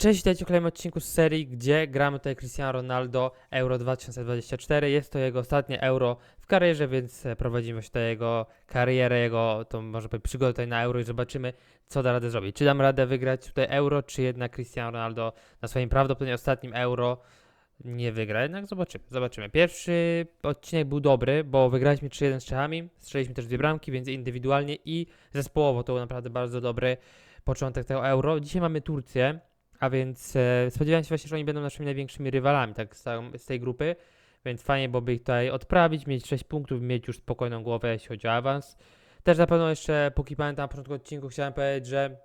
Cześć, witajcie w kolejnym odcinku z serii, gdzie gramy tutaj Cristiano Ronaldo Euro 2024. Jest to jego ostatnie Euro w karierze, więc e, prowadzimy się tutaj jego karierę, jego to może powiedzieć przygodę tutaj na Euro i zobaczymy, co da radę zrobić. Czy dam radę wygrać tutaj Euro, czy jednak Cristiano Ronaldo na swoim prawdopodobnie ostatnim Euro nie wygra. Jednak zobaczymy, zobaczymy. Pierwszy odcinek był dobry, bo wygraliśmy 3-1 z Czechami, strzeliśmy też dwie bramki, więc indywidualnie i zespołowo to był naprawdę bardzo dobry początek tego Euro. Dzisiaj mamy Turcję. A więc e, spodziewałem się właśnie, że oni będą naszymi największymi rywalami tak z, z tej grupy, więc fajnie byłoby ich tutaj odprawić, mieć 6 punktów, mieć już spokojną głowę, jeśli chodzi o awans. Też na pewno jeszcze, póki pamiętam na początku odcinku, chciałem powiedzieć, że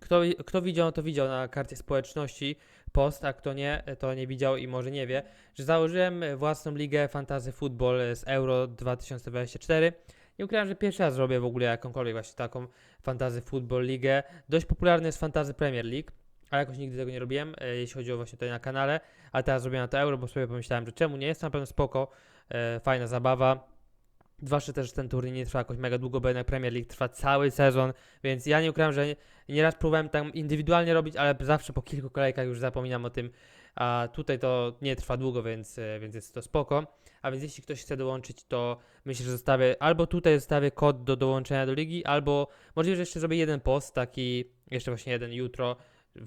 kto, kto widział, to widział na karcie społeczności post, a kto nie, to nie widział i może nie wie, że założyłem własną ligę Fantasy Football z Euro 2024. Nie ukrywam, że pierwszy raz robię w ogóle jakąkolwiek właśnie taką Fantasy Football ligę. Dość popularny jest Fantasy Premier League ale jakoś nigdy tego nie robiłem, e, jeśli chodzi o właśnie tutaj na kanale, a teraz zrobiłem na to euro, bo sobie pomyślałem, że czemu nie, jest na pewno spoko, e, fajna zabawa. Zwłaszcza też ten turniej nie trwa jakoś mega długo, bo jednak Premier League trwa cały sezon, więc ja nie ukrywam, że nie- nieraz próbowałem tam indywidualnie robić, ale zawsze po kilku kolejkach już zapominam o tym, a tutaj to nie trwa długo, więc, e, więc jest to spoko. A więc jeśli ktoś chce dołączyć, to myślę, że zostawię, albo tutaj zostawię kod do dołączenia do ligi, albo możliwe, że jeszcze zrobię jeden post, taki, jeszcze właśnie jeden jutro,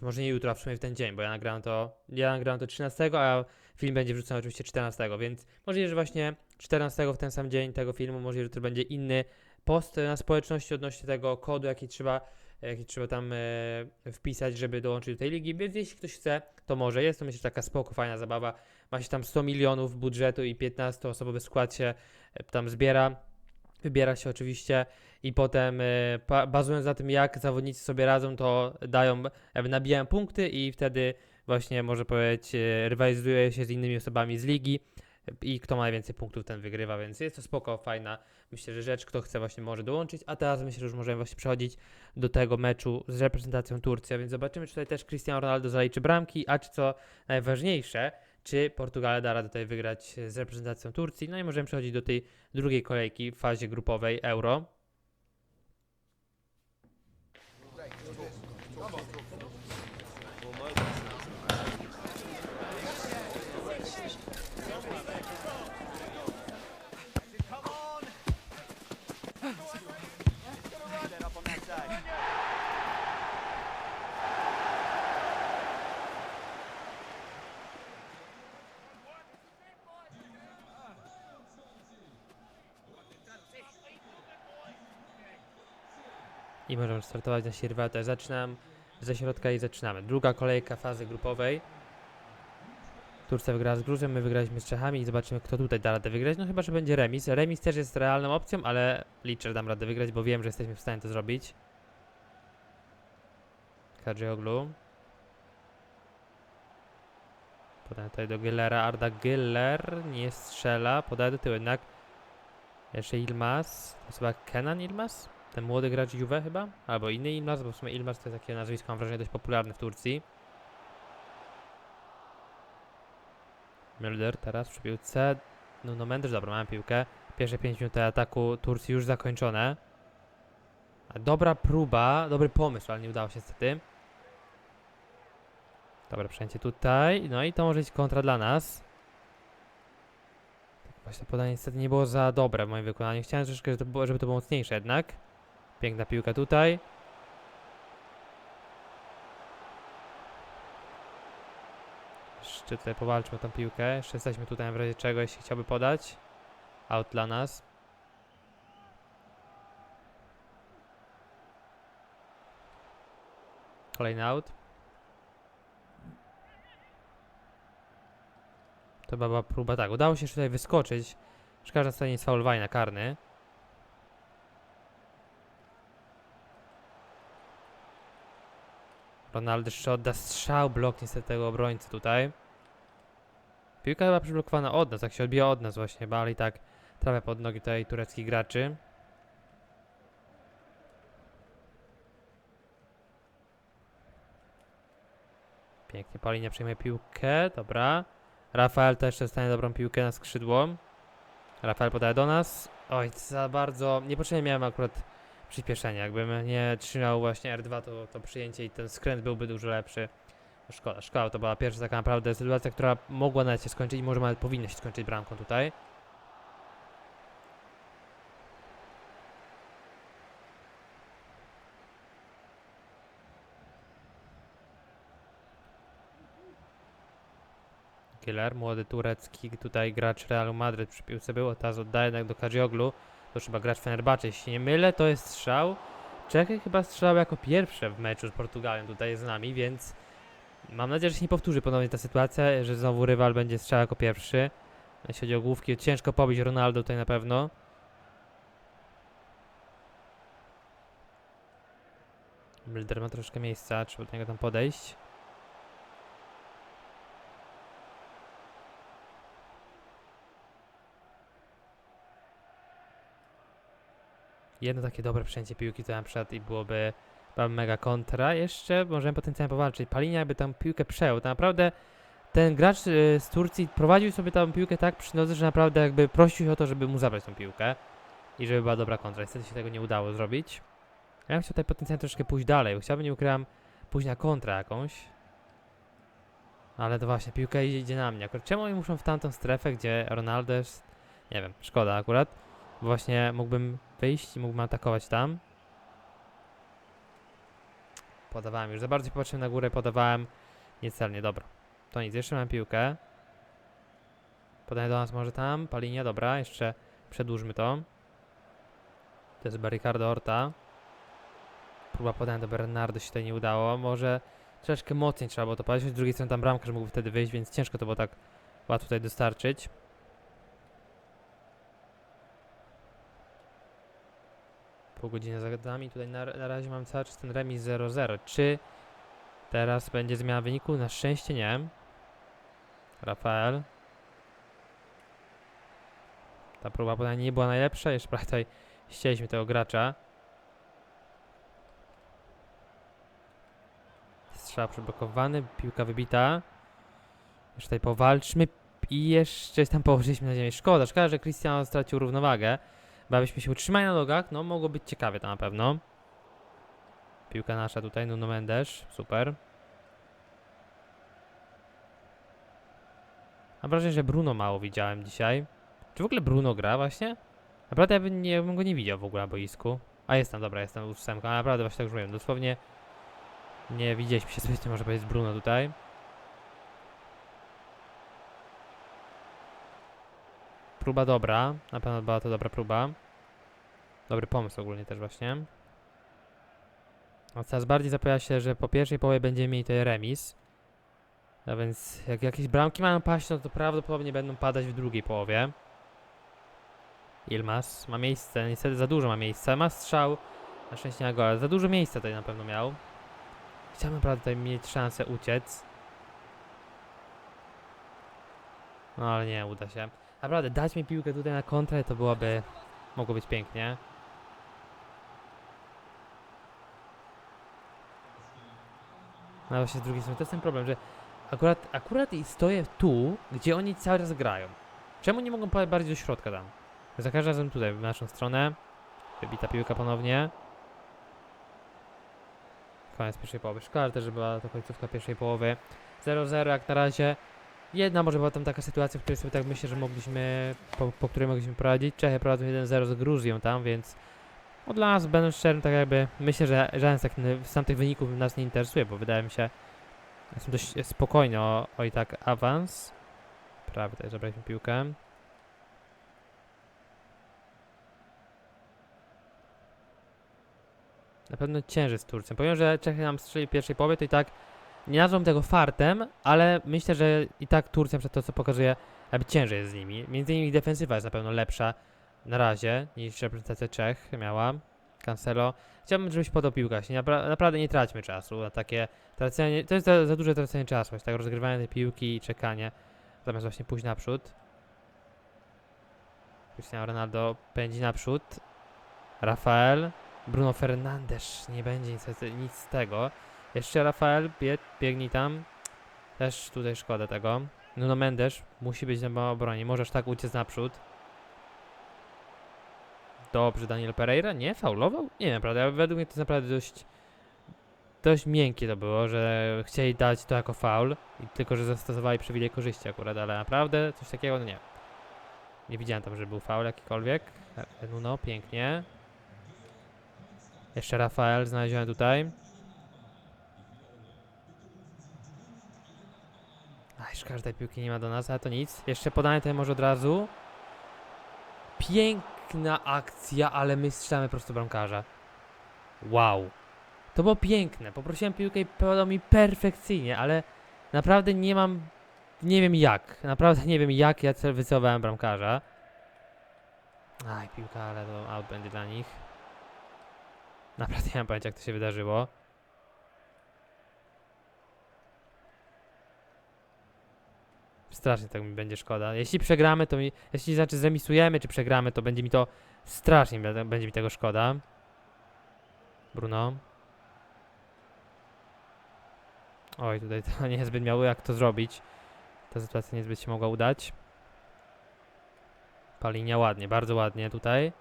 może nie jutro, a w w ten dzień, bo ja nagrałem to, ja nagrałem to 13, a film będzie wrzucony oczywiście 14, więc możliwe, że właśnie 14 w ten sam dzień tego filmu, możliwe, że to będzie inny post na społeczności odnośnie tego kodu, jaki trzeba, jaki trzeba tam e, wpisać, żeby dołączyć do tej ligi, więc jeśli ktoś chce, to może. Jest to myślę taka spoko, fajna zabawa. Ma się tam 100 milionów budżetu i 15-osobowy skład się e, tam zbiera. Wybiera się oczywiście i potem pa, bazując na tym, jak zawodnicy sobie radzą, to dają, nabijają punkty i wtedy właśnie może powiedzieć, e, rywalizuje się z innymi osobami z ligi i kto ma najwięcej punktów, ten wygrywa, więc jest to spoko, fajna, myślę, że rzecz, kto chce właśnie może dołączyć, a teraz myślę, że już możemy właśnie przechodzić do tego meczu z reprezentacją Turcji, więc zobaczymy, czy tutaj też Cristiano Ronaldo zaliczy bramki, a czy co najważniejsze, czy Portugalia da radę tutaj wygrać z reprezentacją Turcji, no i możemy przechodzić do tej drugiej kolejki w fazie grupowej Euro. I możemy startować na Sierwata. Zaczynam ze środka i zaczynamy. Druga kolejka fazy grupowej. Turcja wygrała z Gruzją, my wygraliśmy z Czechami i zobaczymy, kto tutaj da radę wygrać. No chyba, że będzie remis. Remis też jest realną opcją, ale liczę, że dam radę wygrać, bo wiem, że jesteśmy w stanie to zrobić. Kadrioglu. Podaję tutaj do Gillera. Arda Giller nie strzela. Podaję do tyłu jednak. Jeszcze Ilmaz. To jest chyba Kenan Ilmaz? Ten młody gracz Juve chyba? Albo inny Ilmaz, bo w sumie Ilmaz to jest takie nazwisko, mam wrażenie, dość popularne w Turcji. Mulder teraz przy piłce. Nuno Mendes, dobra, mamy piłkę. Pierwsze 5 minut ataku Turcji już zakończone. Dobra próba, dobry pomysł, ale nie udało się niestety. Dobra, przejęcie tutaj. No i to może być kontra dla nas. Tak Właśnie to podanie niestety nie było za dobre w moim wykonaniu. Chciałem troszeczkę, żeby to było mocniejsze jednak. Piękna piłka tutaj. Jeszcze tutaj powalczmy o tą piłkę. Jeszcze jesteśmy tutaj w razie czego, jeśli chciałby podać. Out dla nas. Kolejny out. To była próba, tak, udało się tutaj wyskoczyć. Że stanie jest faul na karny. Ronaldo jeszcze odda strzał, blok niestety tego obrońcy tutaj. Piłka chyba przyblokowana od nas, jak się odbija od nas właśnie, chyba, ale i tak trafia pod nogi tutaj tureckich graczy. Pięknie, Paulinia przejmuje piłkę, dobra. Rafael też dostanie dobrą piłkę na skrzydło. Rafael podaje do nas. Oj, za bardzo. Niepotrzebnie miałem akurat przyspieszenia. Jakbym nie trzymał właśnie R2, to, to przyjęcie i ten skręt byłby dużo lepszy. Szkoda, szkoda, to była pierwsza taka naprawdę sytuacja, która mogła nawet się skończyć i może nawet powinna się skończyć bramką tutaj. Killer, młody turecki tutaj gracz Realu Madryt przy piłce był, teraz oddaje jednak do Kadzioglu. To chyba gracz Fenerbahce, jeśli nie mylę, to jest strzał. Czechy chyba strzelał jako pierwsze w meczu z Portugalią tutaj z nami, więc mam nadzieję, że się nie powtórzy ponownie ta sytuacja, że znowu rywal będzie strzelał jako pierwszy. Jeśli chodzi o główki, ciężko pobić Ronaldo tutaj na pewno. Milder ma troszkę miejsca, trzeba do niego tam podejść. Jedno takie dobre przejęcie piłki to na przykład i byłoby mega kontra. Jeszcze możemy potencjalnie powalczyć. Palinia jakby tam piłkę przejął. To naprawdę ten gracz y, z Turcji prowadził sobie tam piłkę tak przy nodze, że naprawdę jakby prosił się o to, żeby mu zabrać tą piłkę i żeby była dobra kontra. Niestety się tego nie udało zrobić. Ja bym chciał tutaj potencjalnie troszkę pójść dalej, bo chciałbym, nie ukrywam, pójść na jakąś. Ale to właśnie, piłka idzie, idzie na mnie. Akurat czemu oni muszą w tamtą strefę, gdzie Ronaldo jest? Nie wiem, szkoda akurat. Właśnie mógłbym wyjść i mógłbym atakować tam. Podawałem już, za bardzo popatrzyłem na górę, podawałem niecelnie, dobra. To nic, jeszcze mam piłkę. Podaję do nas może tam, Palinia, dobra, jeszcze przedłużmy to. To jest Ricardo Horta. Próba podania do Bernardo się tutaj nie udało, może troszeczkę mocniej trzeba było to podać, z drugiej strony tam bramkarz mógł wtedy wyjść, więc ciężko to było tak łatwo tutaj dostarczyć. Pół godziny za nami, tutaj na, na razie mam cały czas ten remis 0-0. Czy teraz będzie zmiana wyniku? Na szczęście nie. Rafael. Ta próba podania nie była najlepsza, jeszcze tutaj ścięliśmy tego gracza. Strzał przyblokowany, piłka wybita. Jeszcze tutaj powalczmy i jeszcze tam położyliśmy na ziemię. Szkoda, szkoda, że Cristiano stracił równowagę. Bo abyśmy się utrzymali na nogach, no mogło być ciekawie to na pewno. Piłka nasza tutaj, Nuno Mendes, super. Mam wrażenie, że Bruno mało widziałem dzisiaj. Czy w ogóle Bruno gra właśnie? Naprawdę ja bym, nie, bym go nie widział w ogóle na boisku. A jestem, dobra, jestem ósemką, ale naprawdę właśnie tak już mówiłem. Dosłownie nie widzieliśmy się zbytnio, może powiedzieć, Bruno tutaj. Próba dobra, na pewno była to dobra próba. Dobry pomysł ogólnie też właśnie. A coraz bardziej zapewnia się, że po pierwszej połowie będziemy mieli tutaj remis. A więc jak jakieś bramki mają paść, no to prawdopodobnie będą padać w drugiej połowie. Ilmas ma miejsce, niestety za dużo ma miejsca. Ma strzał, na szczęście na gole. Za dużo miejsca tutaj na pewno miał. Chciałbym naprawdę tutaj mieć szansę uciec. No ale nie, uda się. Naprawdę, dać mi piłkę tutaj na kontrę, to byłoby... Mogło być pięknie. No właśnie z drugiej strony, to jest ten problem, że akurat, akurat i stoję tu, gdzie oni cały czas grają. Czemu nie mogą podać bardziej do środka tam? Za każdym razem tutaj, w naszą stronę. Wybita piłka ponownie. Koniec pierwszej połowy. Szkoda też, że była to końcówka pierwszej połowy. 0-0 jak na razie. Jedna może była tam taka sytuacja, w której sobie tak myślę, że mogliśmy, po, po której mogliśmy prowadzić. Czechy prowadzą 1-0 z Gruzją tam, więc dla nas, będąc szczerym, tak jakby myślę, że żaden z, tak, z tamtych wyników nas nie interesuje, bo wydaje mi się, jestem dość spokojny o, o i tak awans. Prawie tutaj zabraliśmy piłkę. Na pewno ciężej z Turcją. Powiem, że Czechy nam strzeli w pierwszej połowie, to i tak nie nazwą tego fartem, ale myślę, że i tak Turcja przed to, co pokazuje, jakby ciężej jest z nimi. Między innymi defensywa jest na pewno lepsza na razie niż reprezentacja Czech miała. Cancelo. Chciałbym, żebyś podał piłkę. Napra naprawdę nie traćmy czasu na takie tracenie. To jest za, za duże tracenie czasu, właśnie tak rozgrywanie tej piłki i czekanie. Zamiast właśnie pójść naprzód. Cristiano Ronaldo pędzi naprzód. Rafael. Bruno Fernandes. Nie będzie niestety nic z tego. Jeszcze Rafael, bieg, biegnij tam. Też tutaj szkoda tego. Nuno Mendes musi być na obronie. Możesz tak uciec naprzód. Dobrze, Daniel Pereira? Nie? Faulował? Nie, naprawdę. Według mnie to jest naprawdę dość dość miękkie to było, że chcieli dać to jako faul, i tylko że zastosowali przywilej korzyści akurat, ale naprawdę coś takiego no nie. Nie widziałem tam, że był faul jakikolwiek. E, Nuno, pięknie. Jeszcze Rafael znaleziony tutaj. Aj, szkoda, że tej piłki nie ma do nas, ale to nic. Jeszcze podanie tutaj może od razu. Piękna akcja, ale my strzelamy prosto bramkarza. Wow. To było piękne. Poprosiłem piłkę i podał mi perfekcyjnie, ale naprawdę nie mam. Nie wiem jak. Naprawdę nie wiem jak ja cel wycelowałem bramkarza. Aj, piłka, ale to out będzie dla nich. Naprawdę nie mam pojęcia jak to się wydarzyło. Strasznie tak mi będzie szkoda. Jeśli przegramy, to mi. Jeśli znaczy zremisujemy, czy przegramy, to będzie mi to strasznie będzie mi tego szkoda. Bruno. Oj, tutaj to niezbyt miało jak to zrobić. Ta sytuacja niezbyt się mogła udać. Palinia ładnie, bardzo ładnie tutaj.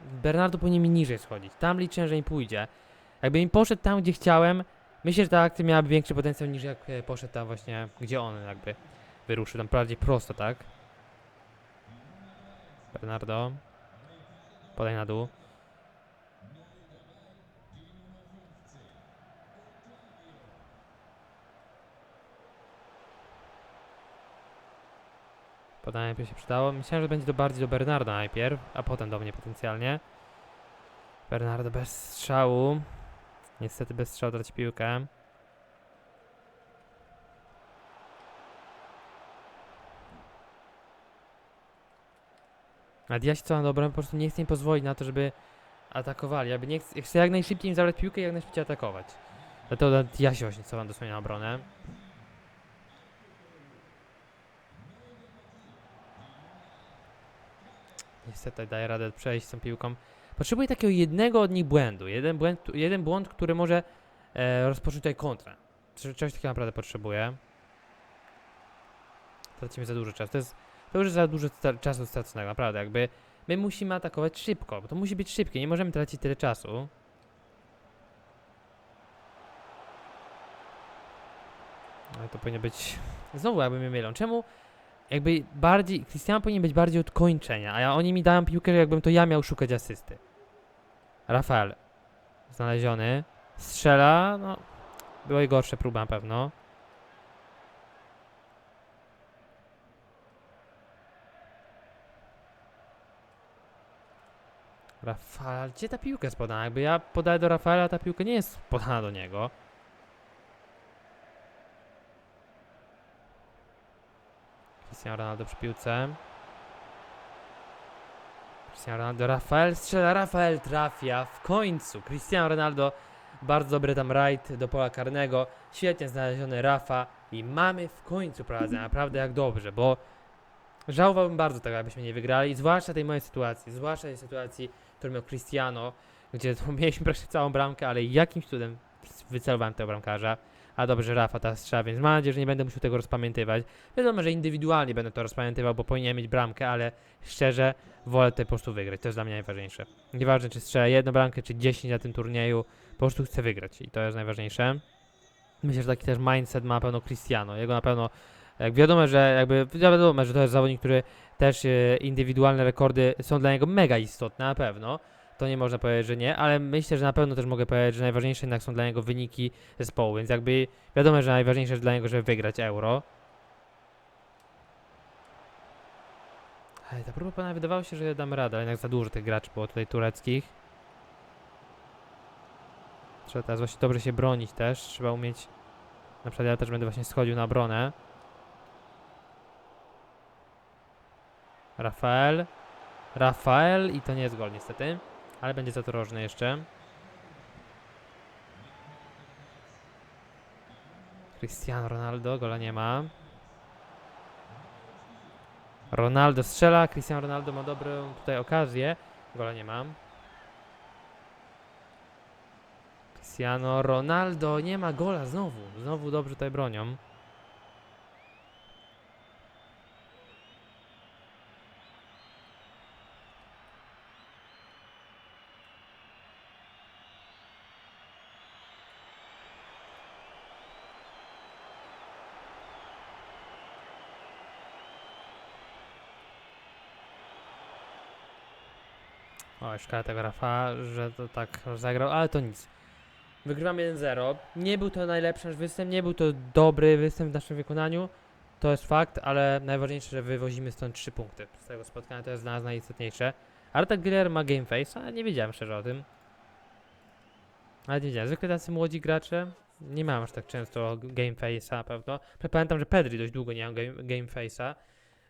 Bernardo powinien mi niżej schodzić. Tam liczę, że mi pójdzie. Jakby mi poszedł tam, gdzie chciałem, myślę, że ta akcja miałaby większy potencjał niż jak e, poszedł tam właśnie, gdzie on jakby wyruszył. Tam bardziej prosto, tak? Bernardo. Podaj na dół. Podanie by się przydało. Myślałem, że będzie to bardziej do Bernarda najpierw, a potem do mnie potencjalnie. Bernardo bez strzału. Niestety bez strzału traci piłkę. A Diasi co na dobre, po prostu nie chcę im pozwolić na to, żeby atakowali. Jakby nie chcę, chcę jak najszybciej im zabrać piłkę i jak najszybciej atakować. Dlatego Diasi właśnie co mam dosłownie na obronę. Niestety daje radę przejść z tą piłką. Potrzebuję takiego jednego od nich błędu. Jeden błąd, jeden błąd który może e, rozpocząć tutaj kontrę. Cze- Czegoś takiego naprawdę potrzebuję. Tracimy za dużo czasu. To, jest, to już jest za dużo sta- czasu straconego, naprawdę. Jakby my musimy atakować szybko, bo to musi być szybkie. Nie możemy tracić tyle czasu. Ale to powinno być... Znowu jakby mnie mylą. Czemu jakby bardziej... Cristiano powinien być bardziej od kończenia, a ja, oni mi dają piłkę, że jakbym to ja miał szukać asysty. Rafael. Znaleziony. Strzela, no... Była i gorsza próba na pewno. Rafael, gdzie ta piłka jest podana? Jakby ja podaję do Rafaela, ta piłka nie jest podana do niego. Cristiano Ronaldo przy piłce. Cristiano Ronaldo, Rafael strzela, Rafael trafia w końcu. Cristiano Ronaldo, bardzo dobry tam rajd do pola karnego. Świetnie znaleziony Rafa i mamy w końcu prowadzenie. Naprawdę jak dobrze, bo żałowałbym bardzo tego, abyśmy nie wygrali. Zwłaszcza tej mojej sytuacji, zwłaszcza tej sytuacji, którą miał Cristiano, gdzie mieliśmy praktycznie całą bramkę, ale jakimś cudem wycelowałem tego bramkarza. A dobrze, Rafa ta strzela, więc mam nadzieję, że nie będę musiał tego rozpamiętywać. Wiadomo, że indywidualnie będę to rozpamiętywał, bo powinien mieć bramkę, ale szczerze wolę tutaj po prostu wygrać. To jest dla mnie najważniejsze. Nieważne, czy strzelę jedną bramkę, czy 10 na tym turnieju, po prostu chcę wygrać i to jest najważniejsze. Myślę, że taki też mindset ma na pewno Cristiano. Jego na pewno, jak wiadomo, że jakby wiadomo, że to jest zawodnik, który też e, indywidualne rekordy są dla niego mega istotne, na pewno. To nie można powiedzieć, że nie, ale myślę, że na pewno też mogę powiedzieć, że najważniejsze jednak są dla niego wyniki zespołu, więc jakby wiadomo, że najważniejsze jest dla niego, żeby wygrać euro. Ej, ta próba pana wydawało się, że damy radę, ale jednak za dużo tych graczy było tutaj tureckich. Trzeba teraz właśnie dobrze się bronić też, trzeba umieć... Na przykład ja też będę właśnie schodził na obronę. Rafael. Rafael i to nie jest gol niestety, ale będzie to rożny jeszcze. Cristiano Ronaldo, gola nie ma. Ronaldo strzela, Cristiano Ronaldo ma dobrą tutaj okazję, gola nie ma. Cristiano Ronaldo nie ma gola znowu, znowu dobrze tutaj bronią. O, szkoda tego Rafa, że to tak rozegrał, ale to nic. Wygrywamy 1-0. Nie był to najlepszy nasz występ, nie był to dobry występ w naszym wykonaniu. To jest fakt, ale najważniejsze, że wywozimy stąd 3 punkty z tego spotkania. To jest dla nas najistotniejsze. Arta Güler ma game face, ale nie wiedziałem szczerze o tym. Ale nie wiedziałem. Zwykle tacy młodzi gracze nie mają aż tak często game face'a pewno. Pamiętam, że Pedri dość długo nie miał game, game face'a.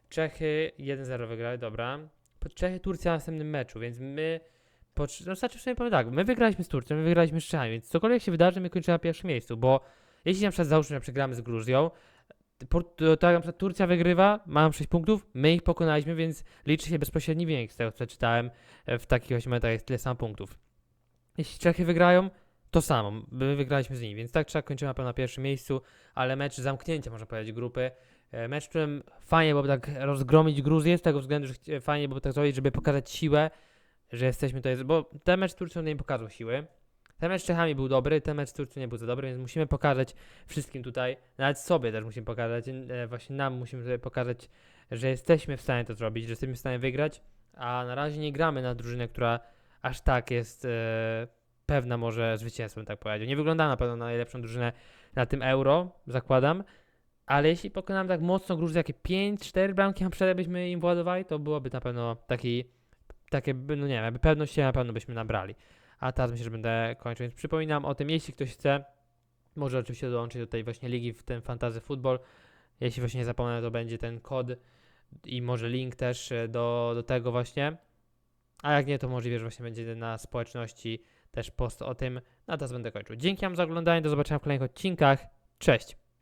Czechy 1-0 wygrali, dobra. Czechy Turcja w następnym meczu, więc my. Po, no, znaczy sumie powiem tak, my wygraliśmy z Turcją, my wygraliśmy z Czechami, więc cokolwiek się wydarzy, my kończymy na pierwszym miejscu, bo jeśli na przykład załóżmy, że przegramy z Gruzją, Port- to tak na przykład Turcja wygrywa, mają 6 punktów, my ich pokonaliśmy, więc liczy się bezpośredni wynik z tego, co przeczytałem e, w takich momentach jest tyle samo punktów. Jeśli Czechy wygrają, to samo, my wygraliśmy z nimi, więc tak trzeba kończymy na pewno na pierwszym miejscu, ale mecz zamknięcia, można powiedzieć, grupy. E, Mecz, którym fajnie byłoby tak rozgromić Gruzję, z tego względu, że chci- fajnie byłoby tak zrobić, żeby pokazać siłę, że jesteśmy tutaj, bo ten mecz z Turcją nie pokazał siły. Ten mecz z Czechami był dobry, ten mecz z Turcją nie był za dobry, więc musimy pokazać wszystkim tutaj, nawet sobie też musimy pokazać, e, właśnie nam musimy sobie pokazać, że jesteśmy w stanie to zrobić, że jesteśmy w stanie wygrać, a na razie nie gramy na drużynę, która aż tak jest e, pewna może zwycięstwem, tak powiedział. Nie wygląda na pewno na najlepszą drużynę na tym euro, zakładam, ale jeśli pokonamy tak mocno Gruzję, jakie 5-4 bramki na przykład byśmy im władowali, to byłoby na pewno taki, takie, no nie wiem, jakby pewność na pewno byśmy nabrali. A teraz myślę, że będę kończył, więc przypominam o tym, jeśli ktoś chce, może oczywiście dołączyć do tej właśnie ligi w ten Fantasy Football. Jeśli właśnie nie zapomnę, to będzie ten kod i może link też e, do, do tego właśnie. A jak nie, to możliwe, że właśnie będzie na społeczności też post o tym. No a teraz będę kończył. Dzięki wam za oglądanie, do zobaczenia w kolejnych odcinkach. Cześć!